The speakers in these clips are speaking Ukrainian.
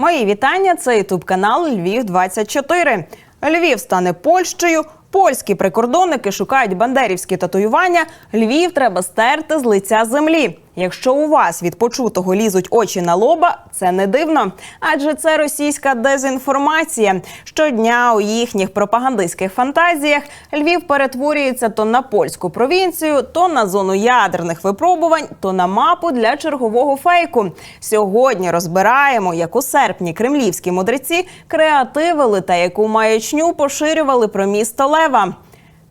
Мої вітання. Це ютуб канал Львів 24 Львів стане Польщею. Польські прикордонники шукають бандерівські татуювання. Львів треба стерти з лиця землі. Якщо у вас від почутого лізуть очі на лоба, це не дивно, адже це російська дезінформація. Щодня у їхніх пропагандистських фантазіях Львів перетворюється то на польську провінцію, то на зону ядерних випробувань, то на мапу для чергового фейку. Сьогодні розбираємо, як у серпні кремлівські мудреці креативили та яку маячню поширювали про місто Лева.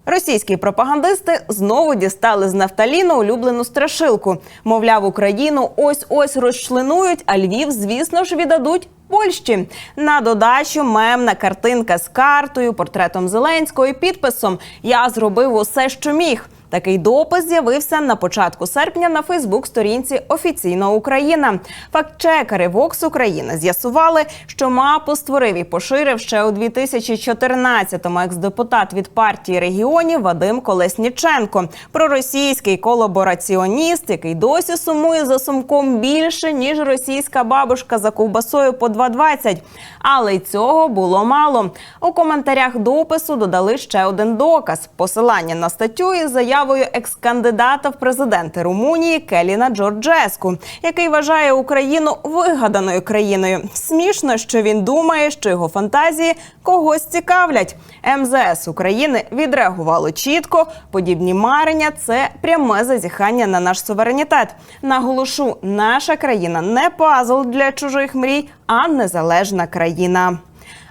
Російські пропагандисти знову дістали з нафталіну улюблену страшилку. Мовляв, Україну ось ось розчленують, а Львів, звісно ж, віддадуть. Польщі на додачу мемна картинка з картою, портретом Зеленського і підписом Я зробив усе, що міг. Такий допис з'явився на початку серпня на Фейсбук-сторінці Офіційна Україна. Фактчекери Вокс Україна з'ясували, що мапу створив і поширив ще у 2014-му екс-депутат від партії регіонів Вадим Колесніченко, проросійський колабораціоніст, який досі сумує за сумком більше ніж російська бабушка за ковбасою по 2,20. Але й цього було мало. У коментарях допису додали ще один доказ: посилання на статтю із заявою екс-кандидата в президенти Румунії Келіна Джорджеску, який вважає Україну вигаданою країною. Смішно, що він думає, що його фантазії когось цікавлять. МЗС України відреагувало чітко. Подібні марення це пряме зазіхання на наш суверенітет. Наголошу, наша країна не пазл для чужих мрій, а незалежна країна.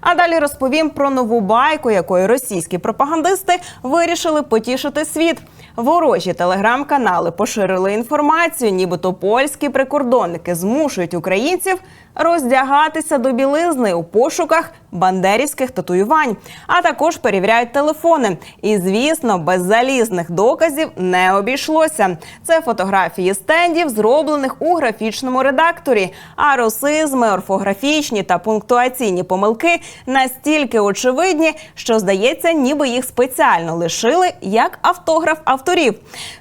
А далі розповім про нову байку, якою російські пропагандисти вирішили потішити світ. Ворожі телеграм-канали поширили інформацію, нібито польські прикордонники змушують українців роздягатися до білизни у пошуках бандерівських татуювань, а також перевіряють телефони. І звісно, без залізних доказів не обійшлося. Це фотографії стендів, зроблених у графічному редакторі. А русизми, орфографічні та пунктуаційні помилки настільки очевидні, що здається, ніби їх спеціально лишили як автограф авторів.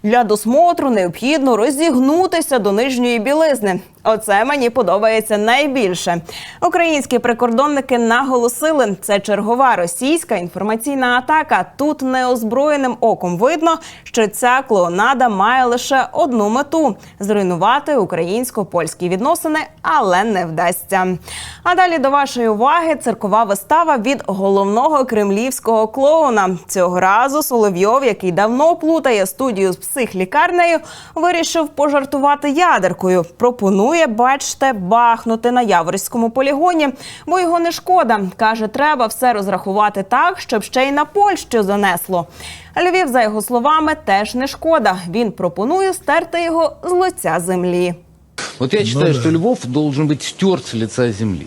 Для досмотру необхідно розігнутися до нижньої білизни. Оце мені подобається найбільше. Українські прикордонники наголосили, це чергова російська інформаційна атака. Тут неозброєним оком видно, що ця клоунада має лише одну мету зруйнувати українсько-польські відносини, але не вдасться. А далі до вашої уваги циркова вистава від головного кремлівського клоуна. Цього разу Соловйов, який давно плутає студію з психлікарнею, вирішив пожартувати ядеркою. Пропонує, бачте, бахнути на Яворському полігоні, бо його не шкода. каже, треба все розрахувати так, щоб ще й на Польщу занесло. Львів, за його словами, теж не шкода. Він пропонує стерти його з лиця землі. Вот я считаю, да. что Львов должен быть стерт с лица земли.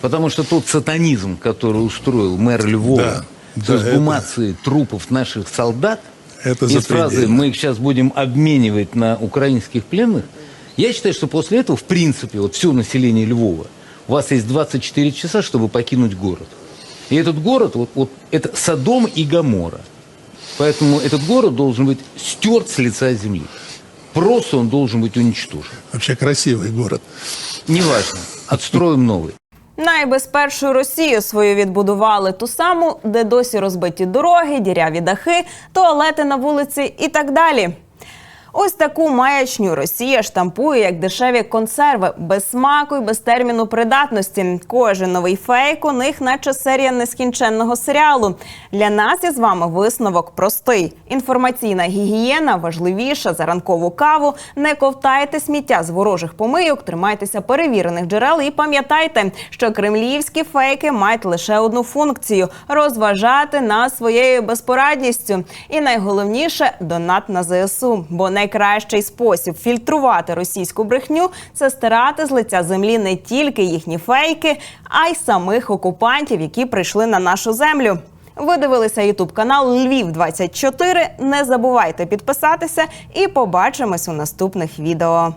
Потому что тот сатанизм, который устроил мэр Львова, Да, с да, эксгумацией трупов наших солдат, Это и с фразой запредельно. «мы их сейчас будем обменивать на украинских пленных», я считаю, что после этого, в принципе, вот все население Львова, у вас есть 24 часа, чтобы покинуть город. И этот город, вот, вот это Содом и Гамора. Поэтому этот город должен быть стерт с лица земли. Просто он должен быть уничтожен. Вообще красивый город. Неважно, отстроим новый. Найбезпечшу Росію свою відбудували ту саму, де досі розбиті дороги, діряві дахи, туалети на вулиці і так далі. Ось таку маячню Росія штампує як дешеві консерви без смаку і без терміну придатності. Кожен новий фейк у них, наче серія нескінченного серіалу. Для нас із вами висновок простий: інформаційна гігієна важливіша за ранкову каву. Не ковтайте сміття з ворожих помийок, тримайтеся перевірених джерел і пам'ятайте, що кремлівські фейки мають лише одну функцію розважати нас своєю безпорадністю. І найголовніше донат на ЗСУ. Бо найкращий спосіб фільтрувати російську брехню це стирати з лиця землі не тільки їхні фейки, а й самих окупантів, які прийшли на нашу землю. Ви дивилися ютуб канал Львів 24 Не забувайте підписатися і побачимось у наступних відео.